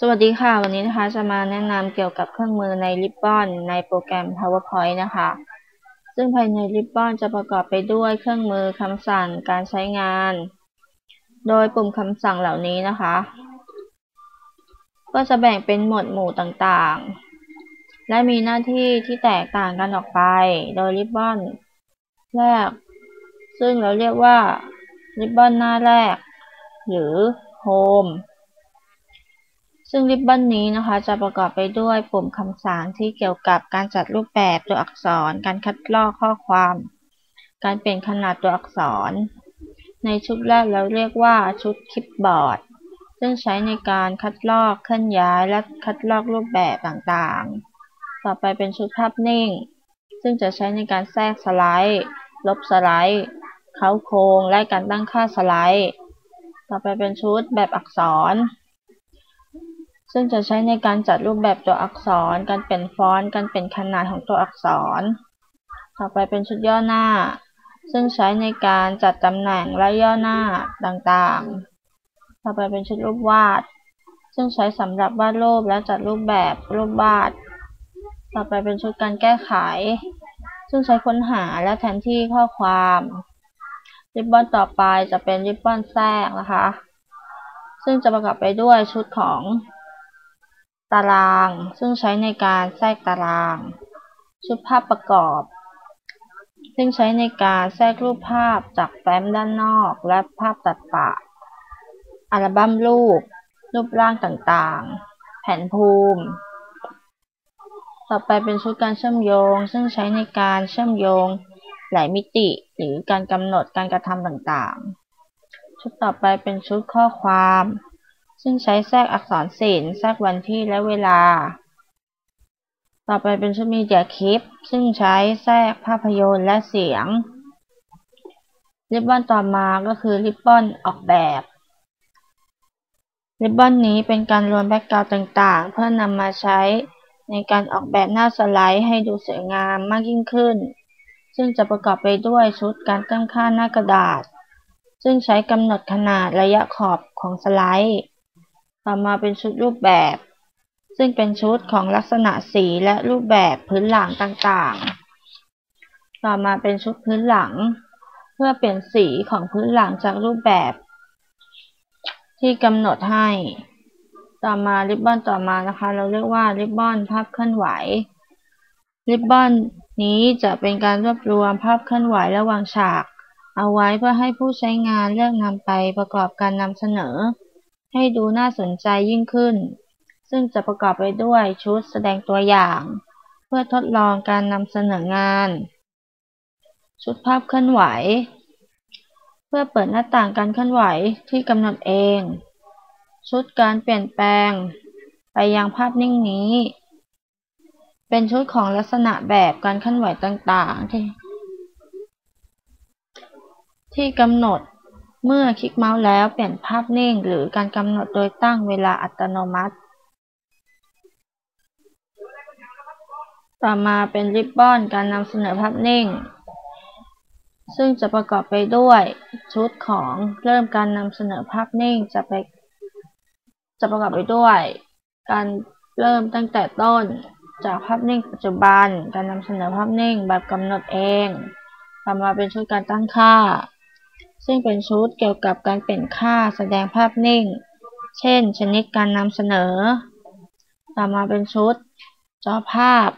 สวัสดีค่ะ วันนี้นะคะจะมาแนะนำเกี่ยวกับเครื่องมือใน Ribbon ในโปรแกรม PowerPoint นะคะ ซึ่งภายใน Ribbon จะประกอบไปด้วยเครื่องมือคำสั่งการใช้งาน โดยปุ่มคำสั่งเหล่านี้นะคะ ก็จะแบ่งเป็นหมวดหมู่ต่างๆ และมีหน้าที่ที่แตกต่างกันออกไป โดย Ribbon แรก ซึ่งเราเรียกว่า Ribbon หน้าแรก หรือ Home ซึ่งริบบอนนี้นะคะจะประกอบไปด้วยปุ่มคำสั่งที่เกี่ยวกับการจัดรูปแบบตัวอักษร การคัดลอกข้อความ การเปลี่ยนขนาดตัวอักษร ในชุดแรกเราเรียกว่าชุดคลิปบอร์ด ซึ่งใช้ในการคัดลอกเคลื่อนย้ายและคัดลอกรูปแบบต่างๆ ต่อไปเป็นชุดภาพนิ่ง ซึ่งจะใช้ในการแทรกสไลด์ ลบสไลด์เค้าโครงและการตั้งค่าสไลด์ ต่อไปเป็นชุดแบบอักษร ซึ่งจะใช้ในการจัดรูปแบบตัวอักษร การเปลี่ยนฟอนต์ การเปลี่ยนขนาดของตัวอักษร ต่อไปเป็นชุดย่อหน้า ซึ่งใช้ในการจัดตำแหน่งและย่อหน้าต่างๆ ต่อไปเป็นชุดรูปวาด ซึ่งใช้สำหรับวาดรูปและจัดรูปแบบรูปวาด ต่อไปเป็นชุดการแก้ไข ซึ่งใช้ค้นหาและแทนที่ข้อความริบบอนต่อไปจะเป็นริบบอนแทรกนะคะ ซึ่งจะประกอบไปด้วยชุดของ ตาราง ซึ่งใช้ในการแทรกตาราง ชุดภาพประกอบ ซึ่งใช้ในการแทรกรูปภาพจากแฟ้มด้านนอก และภาพตัดปะ อัลบั้มรูป รูปร่างต่างๆ แผนภูมิ ต่อไปเป็นชุดการเชื่อมโยง ซึ่งใช้ในการเชื่อมโยงหลายมิติหรือการกำหนดการกระทำต่างๆ ชุดต่อไปเป็นชุดข้อความ ซึ่งใช้แทรกอักษรศิลป์แทรกวันที่และเวลา ต่อไปเป็นชุดมีเดียคลิป ซึ่งใช้แทรกภาพยนตร์และเสียง ริบบอนต่อมาก็คือริบบอนออกแบบริบบอนนี้เป็นการรวมแบ็กกราวด์ต่างๆ เพื่อนำมาใช้ในการออกแบบหน้าสไลด์ให้ดูสวยงามมากยิ่งขึ้น ซึ่งจะประกอบไปด้วยชุดการตั้งค่าหน้ากระดาษ ซึ่งใช้กำหนดขนาดระยะขอบของสไลด์ ต่อมาเป็นชุดรูปแบบ ซึ่งเป็นชุดของลักษณะสีและรูปแบบพื้นหลังต่างๆ ต่อมาเป็นชุดพื้นหลัง เพื่อเปลี่ยนสีของพื้นหลังจากรูปแบบ ที่กำหนดให้ ต่อมาริบบอนต่อมานะคะ เราเรียกว่าริบบอนภาพเคลื่อนไหวริบบอนนี้จะเป็นการรวบรวมภาพเคลื่อนไหวระหว่างฉาก เอาไว้เพื่อให้ผู้ใช้งานเลือกนำไปประกอบการนำเสนอ ให้ดูน่าสนใจยิ่งขึ้น ซึ่งจะประกอบไปด้วยชุดแสดงตัวอย่าง เพื่อทดลองการนำเสนองาน ชุดภาพเคลื่อนไหว เพื่อเปิดหน้าต่างการเคลื่อนไหวที่กำหนดเอง ชุดการเปลี่ยนแปลง ไปยังภาพนิ่งนี้ เป็นชุดของลักษณะแบบการเคลื่อนไหวต่างๆที่ที่กำหนด เมื่อคลิกเมาส์แล้วเปลี่ยนภาพนิ่ง หรือการกำหนดโดยตั้งเวลาอัตโนมัติ ต่อมาเป็นริบบอนการนำเสนอภาพนิ่ง ซึ่งจะประกอบไปด้วยชุดของเริ่มการนำเสนอภาพนิ่งจะไปจะประกอบไปด้วย การเริ่มตั้งแต่ต้นจากภาพนิ่งปัจจุบัน การนำเสนอภาพนิ่งแบบกำหนดเอง ต่อมาเป็นชุดการตั้งค่า ซึ่งเป็นชุดเกี่ยวกับการเปลี่ยนค่าแสดงภาพนิ่ง เช่น ชนิดการนำเสนอ ต่อมาเป็นชุดจอภาพ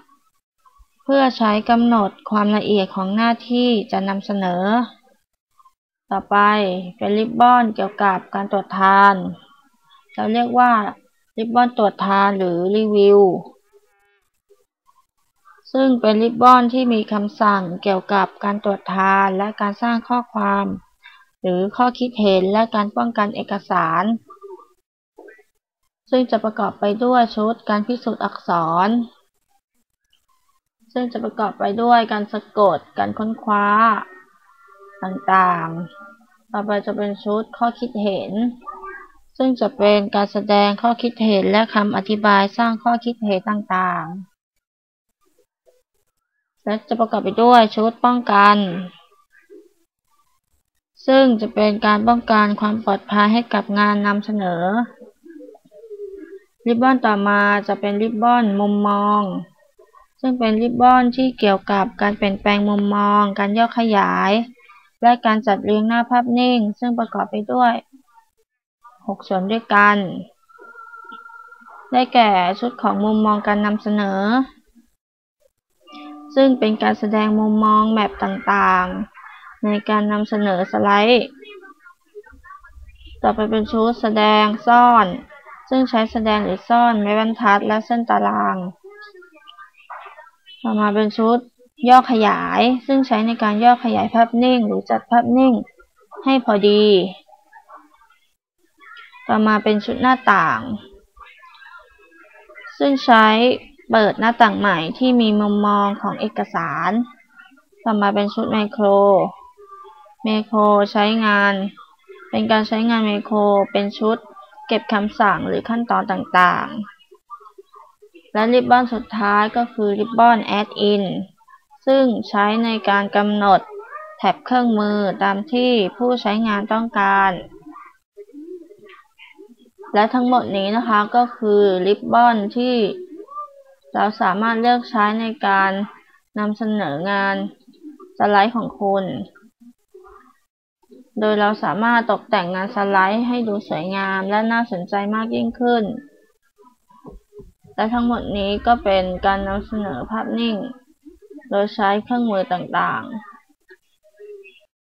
เพื่อใช้กำหนดความละเอียดของหน้าที่จะนำเสนอ ต่อไปเป็นริบบอนเกี่ยวกับการตรวจทาน เราเรียกว่าริบบอนตรวจทานหรือรีวิวซึ่งเป็นริบบอนที่มีคำสั่งเกี่ยวกับการตรวจทานและการสร้างข้อความ หรือข้อคิดเห็นและการป้องกันเอกสาร ซึ่งจะประกอบไปด้วยชุดการพิสูจน์อักษร ซึ่งจะประกอบไปด้วยการสะกด การค้นคว้า ต่างๆ ต่อไปจะเป็นชุดข้อคิดเห็น ซึ่งจะเป็นการแสดงข้อคิดเห็นและคำอธิบายสร้างข้อคิดเห็นต่างๆและจะประกอบไปด้วยชุดป้องกัน ซึ่งจะเป็นการป้องกันความปลอดภัยให้กับงานนำเสนอ ริบบอนต่อมาจะเป็นริบบอนมุมมอง ซึ่งเป็นริบบอนที่เกี่ยวกับการเปลี่ยนแปลงมุมมอง การย่อขยาย และการจัดเรียงหน้าภาพนิ่ง ซึ่งประกอบไปด้วย 6 ส่วนด้วยกัน ได้แก่ชุดของมุมมองการนำเสนอ ซึ่งเป็นการแสดงมุมมองแมปต่างๆ ในการนำเสนอสไลด์ ต่อไปเป็นชุดแสดงซ่อน ซึ่งใช้แสดงหรือซ่อนไม้บรรทัดและเส้นตาราง ต่อมาเป็นชุดย่อขยาย ซึ่งใช้ในการย่อขยายภาพนิ่ง หรือจัดภาพนิ่งให้พอดี ต่อมาเป็นชุดหน้าต่าง ซึ่งใช้เปิดหน้าต่างใหม่ที่มีมุมมองของเอกสาร ต่อมาเป็นชุดไมโคร ไมโครใช้งาน เป็นการใช้งานไมโครเป็นชุด เก็บคำสั่งหรือขั้นตอนต่างๆ และริบบอนสุดท้ายก็คือริบบอน Add In ซึ่งใช้ในการกำหนดแท็บเครื่องมือตามที่ผู้ใช้งานต้องการ และทั้งหมดนี้นะคะก็คือริบบอนที่เราสามารถเลือกใช้ในการนำเสนองานสไลด์ของคุณ โดยเราสามารถตกแต่งงานสไลด์ให้ดูสวยงามและน่าสนใจมากยิ่งขึ้น และทั้งหมดนี้ก็เป็นการนำเสนอภาพนิ่ง โดยใช้เครื่องมือต่างๆ